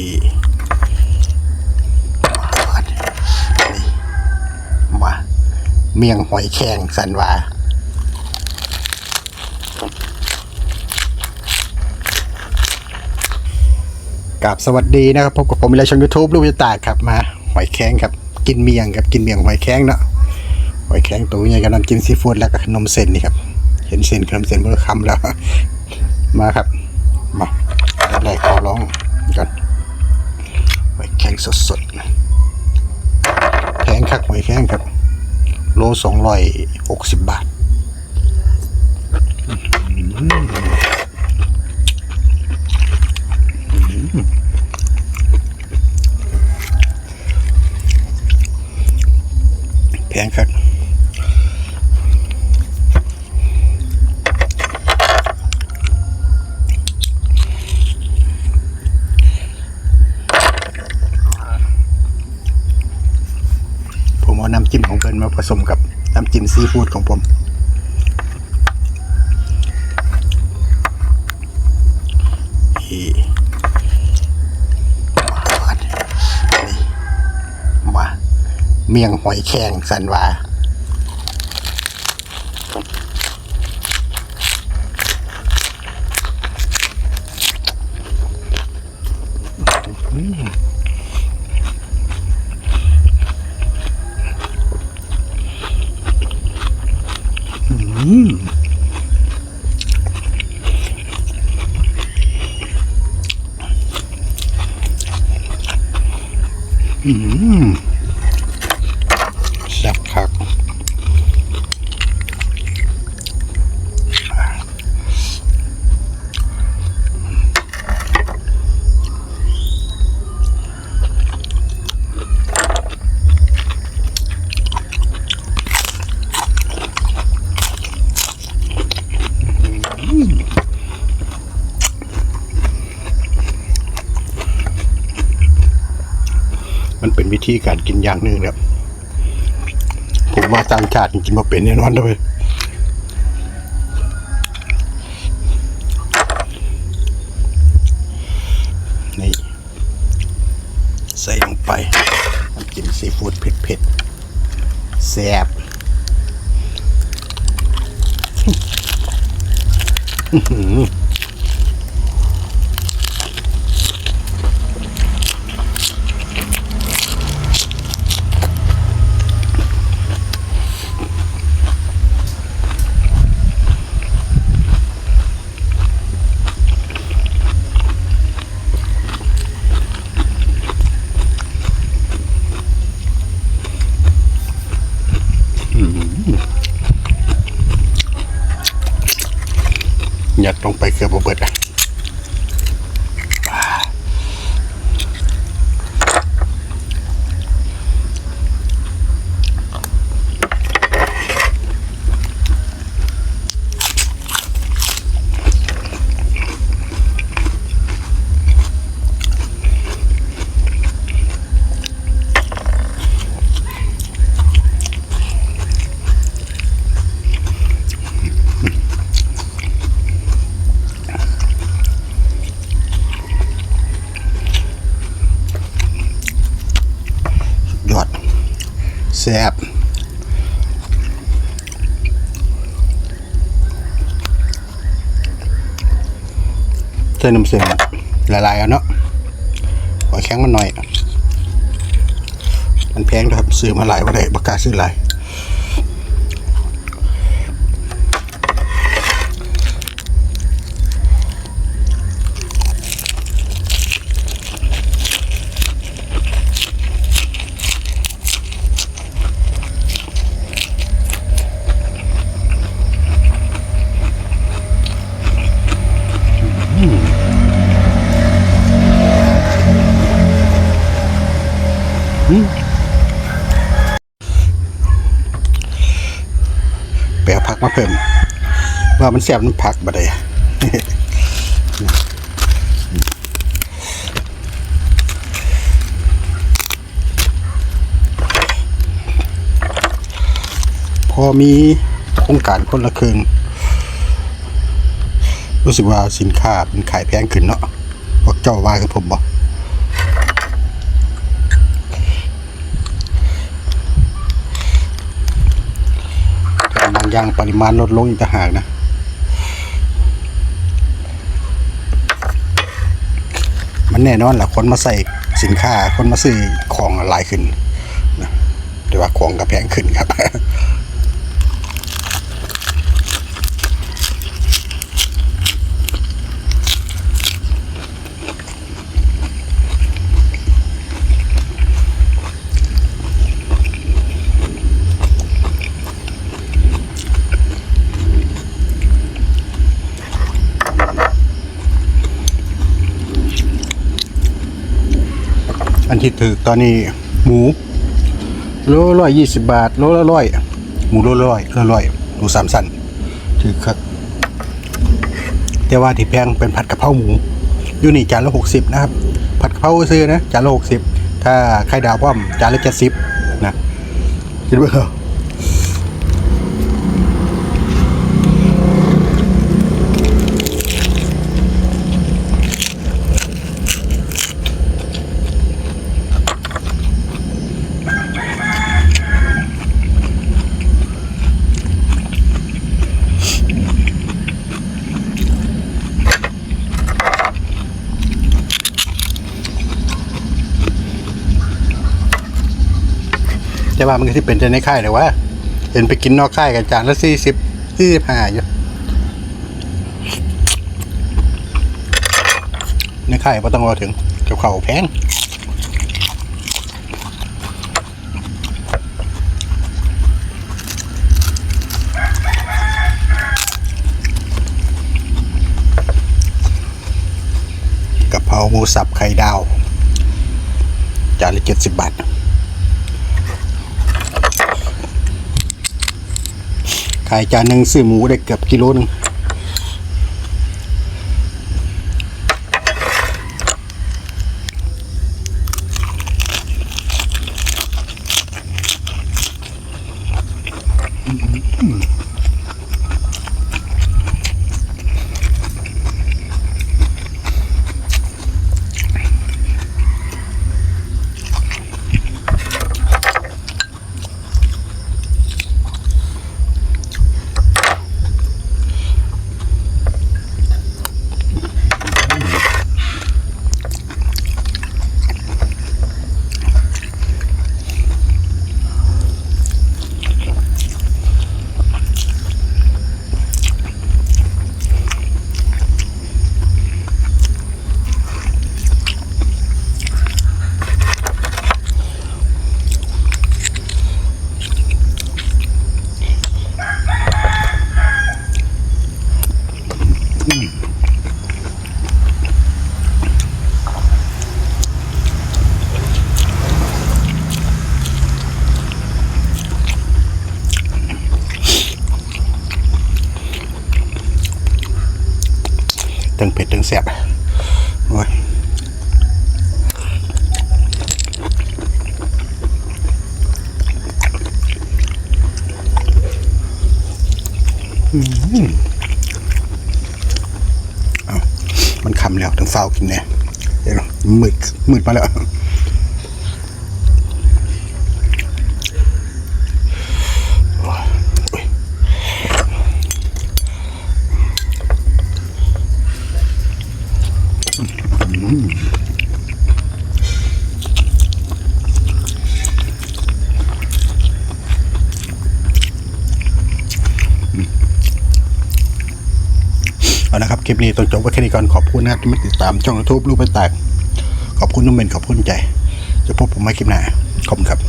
นี่นี่มาเมียงหอยแครงสันวากับสวัสดีนะครับพบกับผมในช่องยูทูบลูกวิตาครับมาหอยแครงครับ กินเมียงครับกินเมียงหอยแครงเนาะหอยแครงตัวใหญ่กำลังกินซีฟู้ดแล้วก็ขนมเส้นนี่ครับเห็นเส้นขนมเส้นเบอร์คำแล้ว มาครับมาแรกขอร้อง แครงสดๆแพงคักหอยแข้งครับ โลสองร้อยหกสิบบาทแพงครับ ผมเอาน้ำจิ้มของเพิ่นมาผ สมกับน้ำจิ้มซีฟู้ดของผม นี่มาเมียงหอยแครงสันวา อืมซ่บคักมันเป็น วิธีการกินอย่างหนึ่งครับ ผมว่าต่างชาติกินมาเป็นแน่นอนเลยนี่ใส่ลงไปน้ำจิ้มซีฟู้ดเผ็ดๆแซ่บอือหือยัดลงไปเกือบบ่เบิดอะยอด แซ่บเส้น้ำเสียงละลายเอาเนาะหอแข็งมันหน่อย มันแพงครับซื้อมาหลายว่าได้ประกาศซื้อหลาย เพิ่ม ว่ามันแซ่บน้ำผักบ่ได้พอมีโครงการคนละครึ่งรู้สึกว่าสินค้าเป็นขายแพงขึ้นเนาะพวกเจ้าว่ากับผมบ่ ย่างปริมาณลดลงอีกต่างหากนะมันแน่นอนแหละคนมาใส่สินค้าคนมาซื้อของหลายขึ้นนะแต่ว่าของกระแพงขึ้นครับ ที่ถือตอนนี้หมูโลร้อยยี่สิบบาทโลละร้อยหมูโลละร้อยละร้อยหมูสามสั้นถือครับแต่ว่าที่แพงเป็นผัดกะเพราหมูอยู่นี่จานละหกสิบนะครับ ผัดกะเพราซื้อนะจานละหกสิบถ้าไข่ดาวพ่อมจานละเจ็ดสิบนะคิดว่า แต่ว่ามันก็ที่เป็นแต่ในค่ายแต่ว่า เห็นไปกินนอกค่ายกันจานละสี่สิบสี่สิบห้าอยู่ในค่ายไ่ต้องรอถึงกี่ยวเข่าแพงกะเพราหมูสับไข่ดาว จานละเจ็ดสิบบาท ขายจานหนึ่งซื้อหมูได้เกือบกิโลหนึ่ง ทั้งเผ็ดทั้งแซ่บโอ้ยอืมเอา มันคำแล้วถึงเฝ้ากินเนี่ยเดี๋ยวมืดมืดมาแล้ว นะครับคลิปนี้ต้องจบไว้แค่นี้ก่อนขอบคุณนะครับที่มาติดตามช่องยูทูบรูปไปแตกขอบคุณนุ่มเมนขอบคุณใจ จะพบผมไม่คลิปหน้าขอบคุณครับ